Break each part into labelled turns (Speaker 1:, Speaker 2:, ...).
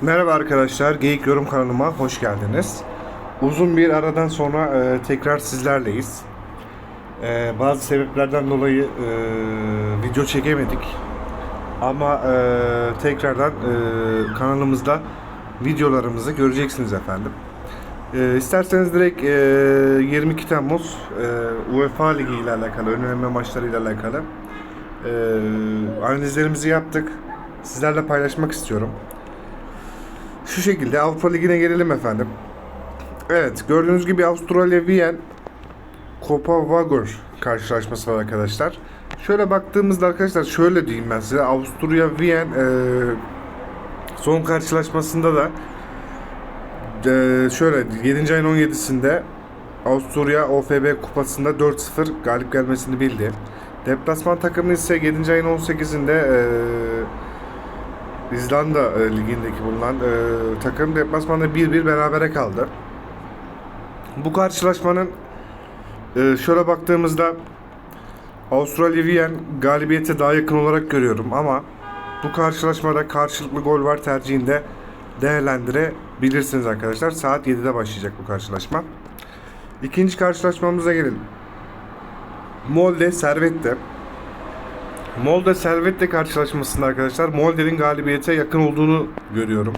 Speaker 1: Merhaba arkadaşlar, Geyik Yorum kanalıma hoş geldiniz. Uzun bir aradan sonra e, tekrar sizlerleyiz. E, bazı sebeplerden dolayı e, video çekemedik. Ama e, tekrardan e, kanalımızda videolarımızı göreceksiniz efendim. E, isterseniz direkt e, 22 Temmuz e, UEFA Ligi ile alakalı, önemli maçları ile alakalı e, analizlerimizi yaptık. Sizlerle paylaşmak istiyorum. Şu şekilde Avrupa Ligi'ne gelelim efendim. Evet gördüğünüz gibi Avustralya Viyen Copa Vagor karşılaşması var arkadaşlar. Şöyle baktığımızda arkadaşlar şöyle diyeyim ben size. Avusturya Viyen e, son karşılaşmasında da e, şöyle 7. ayın 17'sinde Avusturya OFB kupasında 4-0 galip gelmesini bildi. Deplasman takımı ise 7. ayın 18'inde e, İzlanda e, ligindeki bulunan e, takım deplasmanda 1-1 berabere kaldı. Bu karşılaşmanın e, şöyle baktığımızda Avustralya Viyen galibiyete daha yakın olarak görüyorum ama bu karşılaşmada karşılıklı gol var tercihinde değerlendirebilirsiniz arkadaşlar. Saat 7'de başlayacak bu karşılaşma. İkinci karşılaşmamıza gelelim. Molde Servette. Molde Servette karşılaşmasında arkadaşlar Molde'nin galibiyete yakın olduğunu görüyorum.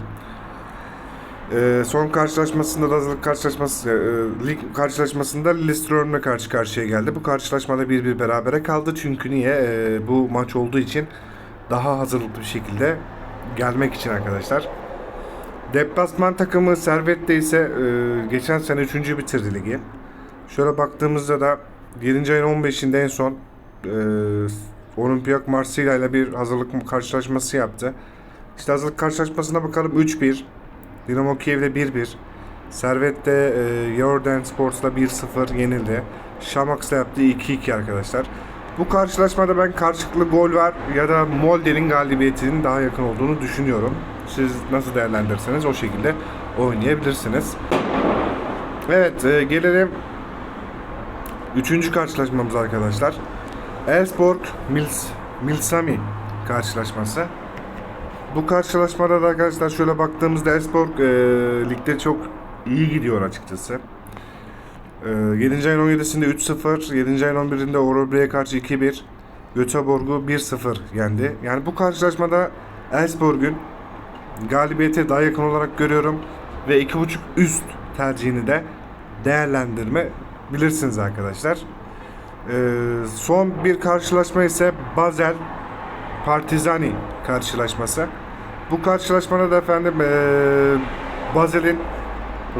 Speaker 1: Ee, son karşılaşmasında da hazırlık karşılaşması, e, lig karşılaşmasında Lillestrøm'le karşı karşıya geldi. Bu karşılaşmada 1-1 berabere kaldı. Çünkü niye? Ee, bu maç olduğu için daha hazırlıklı bir şekilde gelmek için arkadaşlar. Deplasman takımı Servette ise e, geçen sene 3. bitirdi ligi. Şöyle baktığımızda da 7. ayın 15'inde en son e, Olympiak Marsilya ile bir hazırlık karşılaşması yaptı. İşte hazırlık karşılaşmasına bakalım 3-1. Dinamo Kiev'de 1-1. Servet'te e, Jordan Sports'la 1-0 yenildi. Şamax'la yaptığı 2-2 arkadaşlar. Bu karşılaşmada ben karşılıklı gol var ya da Molde'nin galibiyetinin daha yakın olduğunu düşünüyorum. Siz nasıl değerlendirirseniz o şekilde oynayabilirsiniz. Evet e, gelelim Üçüncü karşılaşmamız arkadaşlar. Elfsborg Mils Milsami karşılaşması. Bu karşılaşmada da arkadaşlar şöyle baktığımızda Elfsborg e, ligde çok iyi gidiyor açıkçası. E, 7. ayın 17'sinde 3-0, 7. ayın 11'inde Orobre'ye karşı 2-1, Göteborg'u 1-0 yendi. Yani bu karşılaşmada Elfsborg'un galibiyete daha yakın olarak görüyorum ve 2.5 üst tercihini de değerlendirme bilirsiniz arkadaşlar. Ee, son bir karşılaşma ise Basel Partizani karşılaşması. Bu karşılaşmada da efendim ee, Basel'in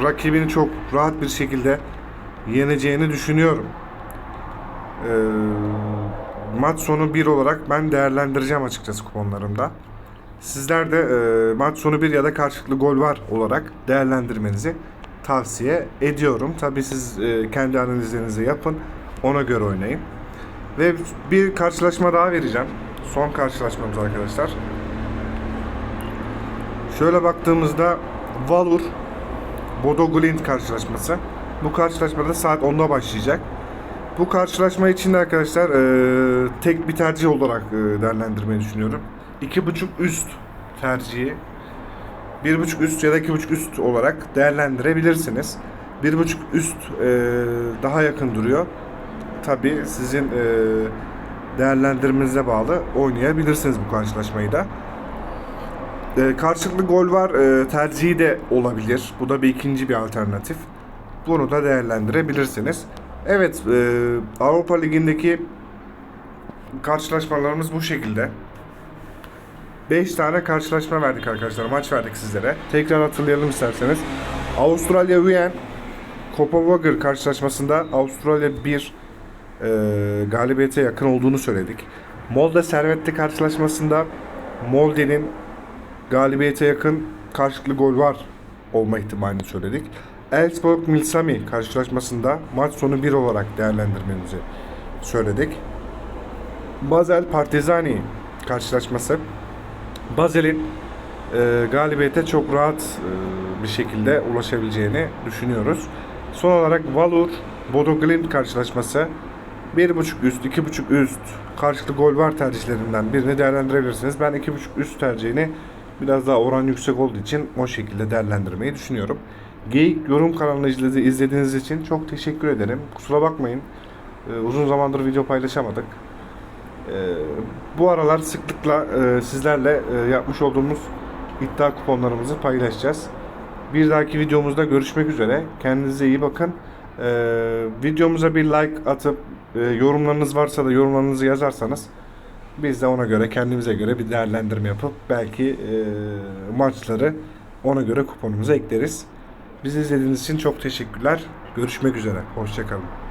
Speaker 1: rakibini çok rahat bir şekilde yeneceğini düşünüyorum. Ee, maç sonu 1 olarak ben değerlendireceğim açıkçası kuponlarımda. Sizler de e, maç sonu 1 ya da karşılıklı gol var olarak değerlendirmenizi tavsiye ediyorum. Tabi siz e, kendi analizlerinizi yapın. Ona göre oynayın. Ve bir karşılaşma daha vereceğim. Son karşılaşmamız arkadaşlar. Şöyle baktığımızda Valur Bodo Glimt karşılaşması. Bu karşılaşmada saat 10'da başlayacak. Bu karşılaşma için de arkadaşlar e, tek bir tercih olarak e, değerlendirmeyi düşünüyorum. 2.5 üst tercihi 1.5 üst ya da 2.5 üst olarak değerlendirebilirsiniz. 1.5 üst e, daha yakın duruyor. Tabi sizin e, değerlendirmenize bağlı oynayabilirsiniz bu karşılaşmayı da. E, karşılıklı gol var e, tercihi de olabilir. Bu da bir ikinci bir alternatif. Bunu da değerlendirebilirsiniz. Evet e, Avrupa Ligi'ndeki karşılaşmalarımız bu şekilde. 5 tane karşılaşma verdik arkadaşlar. Maç verdik sizlere. Tekrar hatırlayalım isterseniz. Avustralya Viyen Copa Wager karşılaşmasında Avustralya 1 e, galibiyete yakın olduğunu söyledik. Molde Servette karşılaşmasında Molde'nin galibiyete yakın karşılıklı gol var olma ihtimalini söyledik. Elfsborg Milsami karşılaşmasında maç sonu 1 olarak değerlendirmemizi söyledik. Basel Partizani karşılaşması Basel'in e, galibiyete çok rahat e, bir şekilde ulaşabileceğini düşünüyoruz. Son olarak Valur Bodo Glimt karşılaşması 1.5 üst, 2.5 üst karşılıklı gol var tercihlerinden birini değerlendirebilirsiniz. Ben 2.5 üst tercihini Biraz daha oran yüksek olduğu için o şekilde değerlendirmeyi düşünüyorum. Geyik yorum kanalını izledi- izlediğiniz için çok teşekkür ederim. Kusura bakmayın. Ee, uzun zamandır video paylaşamadık. Ee, bu aralar sıklıkla e, sizlerle e, yapmış olduğumuz iddia kuponlarımızı paylaşacağız. Bir dahaki videomuzda görüşmek üzere. Kendinize iyi bakın. Ee, videomuza bir like atıp e, yorumlarınız varsa da yorumlarınızı yazarsanız biz de ona göre kendimize göre bir değerlendirme yapıp belki e, maçları ona göre kuponumuza ekleriz. Bizi izlediğiniz için çok teşekkürler. Görüşmek üzere. Hoşçakalın.